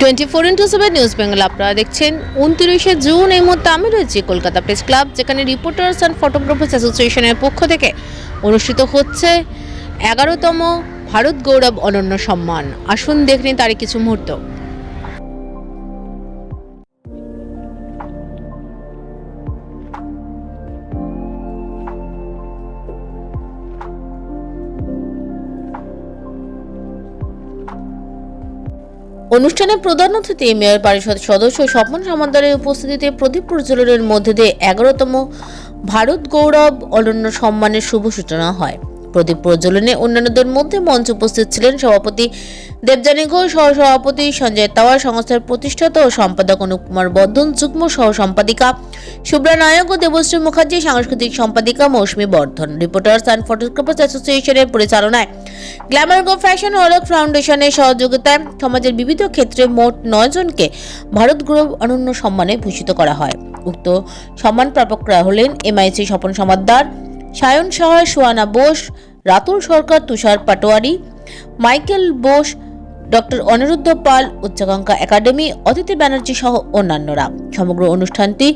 Twenty four into seven news Bengal আপনারা দেখছেন উনত্রিশে জুন এই মুহূর্তে আমি রয়েছি কলকাতা প্রেস ক্লাব যেখানে রিপোর্টার্স অ্যান্ড ফটোগ্রাফার্স অ্যাসোসিয়েশনের পক্ষ থেকে অনুষ্ঠিত হচ্ছে এগারোতম ভারত গৌরব অনন্য সম্মান। আসুন দেখনি তারই কিছু মুহূর্ত। অনুষ্ঠানে প্রধান অতিথি মেয়র পরিষদ সদস্য স্বপন সামন্তারের উপস্থিতিতে প্রদীপ প্রজ্বলনের মধ্যে দিয়ে এগারোতম ভারত গৌরব অনন্য সম্মানের শুভ সূচনা হয়। প্রদীপ প্রজ্বলনে অন্যান্যদের মধ্যে মঞ্চ উপস্থিত ছিলেন সভাপতি দেবজানী ঘোষ, সহসভাপতি সঞ্জয় তাওয়ার, সংস্থার প্রতিষ্ঠাতা ও সম্পাদক অনুপ কুমার বর্ধন, যুগ্ম সহ সম্পাদিকা শুভ্রা নায়ক ও দেবশ্রী মুখার্জি, সাংস্কৃতিক সম্পাদিকা Mousumi Bardhan. Reporters and photographers অ্যাসোসিয়েশনের পরিচালনায় গ্ল্যামার গো ফ্যাশন ওয়ার্ক ফাউন্ডেশনের সহযোগিতায় সমাজের বিবিধ ক্ষেত্রে মোট নয় জনকে ভারত গৌরব অনন্য সম্মানে ভূষিত করা হয়। উক্ত সম্মান প্রাপকরা হলেন MIC Swapan Samaddar, Sayan Saha, Swana Bose, Ratul Sarkar, Tushar Patowari, Michael Bose doctor Aniruddha Pal উচ্চাকাঙ্ক্ষা academy, Aditi Banerjee সহ অন্যান্যরা। সমগ্র অনুষ্ঠানটি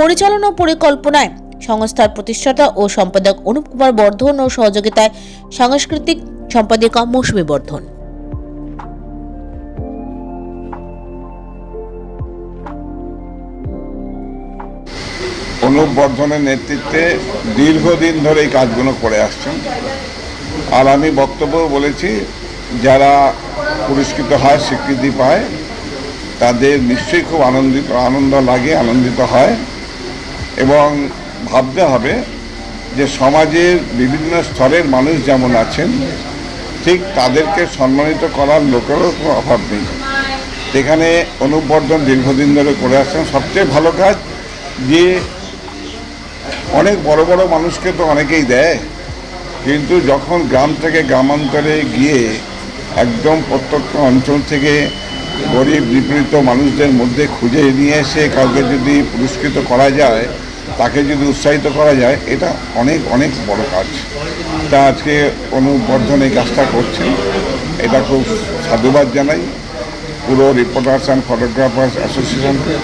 পরিচালনা পরিকল্পনায় সংস্থার প্রতিষ্ঠাতা ও সম্পাদক অনুপ কুমার বর্ধন ও সহযোগিতায় সাংস্কৃতিক সম্পাদিকা মৌসুমী বর্ধন। অনুপ বর্ধনের নেতৃত্বে দীর্ঘদিন ধরে এই কাজগুলো করে আসছেন। আর আমি বক্তব্য বলেছি যারা পুরস্কৃত হয়, স্বীকৃতি পায়, তাদের নিশ্চয়ই খুব আনন্দিত, আনন্দ লাগে, আনন্দিত হয় এবং ভাবতে হবে যে সমাজের বিভিন্ন স্তরের মানুষ যেমন আছেন, ঠিক তাদেরকে সম্মানিত করার লোকেরও কোনো অভাব নেই। এখানে অনুবর্ধন দীর্ঘদিন ধরে করে আসছেন। সবচেয়ে ভালো কাজ যে অনেক বড় বড় মানুষকে তো অনেকেই দেয়, কিন্তু যখন গ্রাম থেকে গ্রামান্তরে গিয়ে একদম প্রত্যন্ত অঞ্চল থেকে গরিব, নিপীড়িত মানুষদের মধ্যে খুঁজে নিয়ে এসে কাউকে যদি পুরস্কৃত করা যায়, তাকে যদি উৎসাহিত করা যায়, এটা অনেক অনেক বড় কাজ। তা আজকে অনুবর্ধন এই কাজটা করছেন। এটা খুব সাধুবাদ জানাই। পুরো রিপোর্টার্স অ্যান্ড ফটোগ্রাফার্স অ্যাসোসিয়েশনকে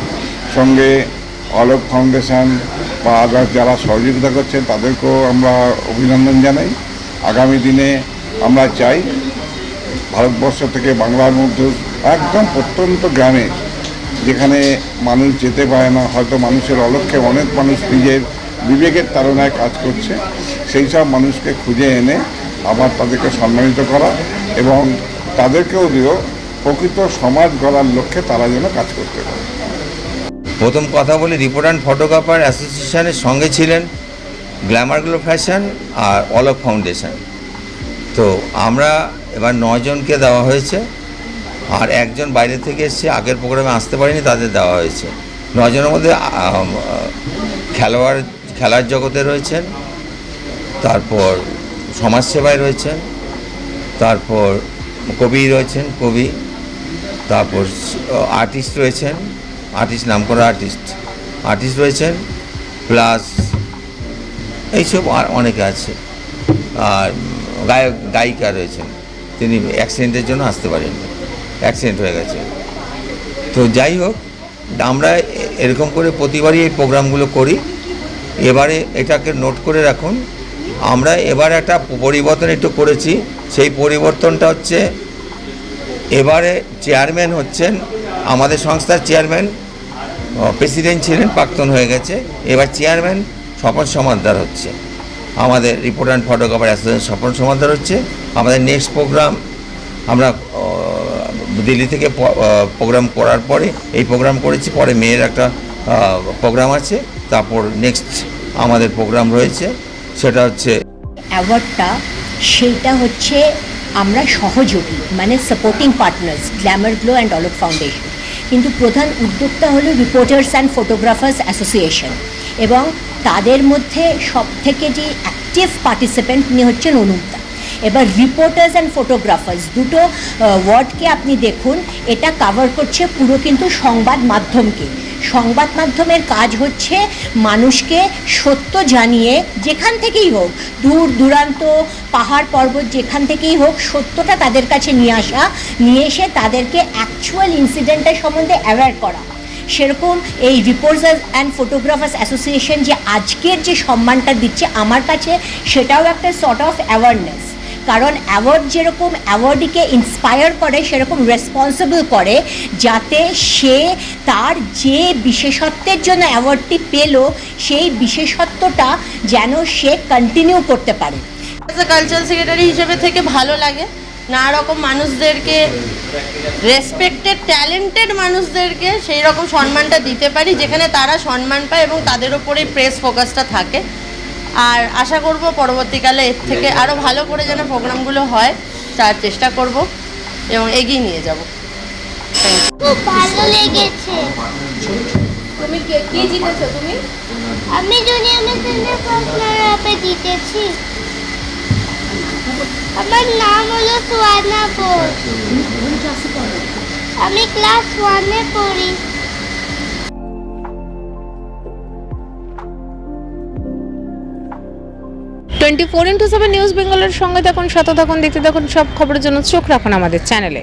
সঙ্গে অলোক ফাউন্ডেশন বা আদার্স যারা সহযোগিতা করছেন, তাদেরকেও আমরা অভিনন্দন জানাই। আগামী দিনে আমরা চাই ভারতবর্ষ থেকে বাংলার মধ্যে একদম প্রত্যন্ত গ্রামে, যেখানে মানুষ যেতে পারে না, হয়তো মানুষের অলক্ষে অনেক মানুষ নিজের বিবেকের তাড়নায় কাজ করছে, সেই সব মানুষকে খুঁজে এনে আবার তাদেরকে সম্মানিত করা এবং তাদেরকেও দিও প্রকৃত সমাজ গড়ার লক্ষ্যে তারা যেন কাজ করতে পারে। প্রথম কথা বলি, রিপোর্ট অ্যান্ড ফটোগ্রাফার অ্যাসোসিয়েশনের সঙ্গে ছিলেন গ্ল্যামার গ্লো ফ্যাশন আর অলক ফাউন্ডেশন। তো আমরা এবার নজনকে দেওয়া হয়েছে, আর একজন বাইরে থেকে এসছে, আগের প্রোগ্রামে আসতে পারেনি, তাদের দেওয়া হয়েছে। নজনের মধ্যে খেলোয়াড়, খেলার জগতে রয়েছেন, তারপর সমাজসেবায় রয়েছেন, তারপর কবি রয়েছেন, কবি, তারপর আর্টিস্ট রয়েছেন, আর্টিস্ট নাম করা আর্টিস্ট আর্টিস্ট রয়েছেন, প্লাস এইসব আর অনেকে আছে। আর গায়ক, গায়িকা রয়েছেন। তিনি অ্যাক্সিডেন্টের জন্য আসতে পারেননি। অ্যাক্সিডেন্ট হয়ে গেছে। তো যাই হোক, আমরা এরকম করে প্রতিবারই এই প্রোগ্রামগুলো করি। এবারে এটাকে নোট করে রাখুন, আমরা এবার একটা পরিবর্তন একটু করেছি। সেই পরিবর্তনটা হচ্ছে, এবারে চেয়ারম্যান হচ্ছেন, আমাদের সংস্থার চেয়ারম্যান প্রেসিডেন্ট ছিলেন, প্রাক্তন হয়ে গেছে। এবার চেয়ারম্যান স্বপন সমাদ্দার হচ্ছে। আমাদের report and photographer association Swapan সমাধান হচ্ছে। আমাদের নেক্সট প্রোগ্রাম আমরা দিল্লি থেকে প্রোগ্রাম করার পরে, এই প্রোগ্রাম করেছি। পরে মেয়ের একটা প্রোগ্রাম আছে। তারপর নেক্সট আমাদের প্রোগ্রাম রয়েছে। সেটা হচ্ছে অ্যাওয়ার্ডটা সেইটা হচ্ছে আমরা সহযোগী মানে supporting partners glamour glow and Alok foundation কিন্তু প্রধান উদ্যোক্তা হলো রিপোর্টার্স অ্যান্ড ফটোগ্রাফার্স অ্যাসোসিয়েশন এবং তাদের মধ্যে সব থেকে যে অ্যাক্টিভ পার্টিসিপেন্ট উনি হচ্ছেন অনুপদা। এবার রিপোর্টার্স অ্যান্ড ফটোগ্রাফার্স দুটো ওয়ার্ডকে আপনি দেখুন, এটা কাভার করছে পুরো কিন্তু সংবাদ মাধ্যমকে। সংবাদ মাধ্যমের কাজ হচ্ছে মানুষকে সত্য জানিয়ে যেখান থেকেই হোক, দূর দূরান্ত, পাহাড় পর্বত যেখান থেকেই হোক, সত্যটা তাদের কাছে নিয়ে আসা, নিয়ে এসে তাদেরকে অ্যাকচুয়াল ইনসিডেন্টের সম্বন্ধে অ্যাওয়্যার করা। সেরকম এই রিপোর্টার্স অ্যান্ড ফটোগ্রাফার্স অ্যাসোসিয়েশন যে আজকের যে সম্মানটা দিচ্ছে আমার কাছে, সেটাও একটা সর্ট অফ অ্যাওয়ারনেস কারণ অ্যাওয়ার্ড যেরকম অ্যাওয়ার্ডিকে ইন্সপায়ার করে, সেরকম রেসপন্সিবল করে, যাতে সে তার যে বিশেষত্বের জন্য অ্যাওয়ার্ডটি পেল, সেই বিশেষত্বটা যেন সে কন্টিনিউ করতে পারে। এ কালচারাল সেক্রেটারি হিসেবে থেকে ভালো লাগে। নানা রকম মানুষদেরকে রেসপেক্টেড ট্যালেন্টেড মানুষদেরকে সেই রকম সম্মানটা দিতে পারি যেখানে তারা সম্মান পায় এবং তাদের ওপরেই প্রেস ফোকাসটা থাকে। আর আশা করব পরবর্তীকালে এর থেকে আরও ভালো করে যেন প্রোগ্রামগুলো হয় তার চেষ্টা করব এবং এগিয়ে নিয়ে যাব। খুব ভালো লেগেছে। তুমি কি জিতেছো তুমি? আমি জুনিয়র মেসেঞ্জার পার্টনার অ্যাপে জিতেছি। আমার নাম হলো সোয়ানা বোস। আমি ক্লাস ওয়ানে পড়ি। Twenty four into seven news বেঙ্গলের সঙ্গে থাকুন, সাথে থাকুন, দেখতে থাকুন সব খবরের জন্য চোখ রাখুন আমাদের চ্যানেলে।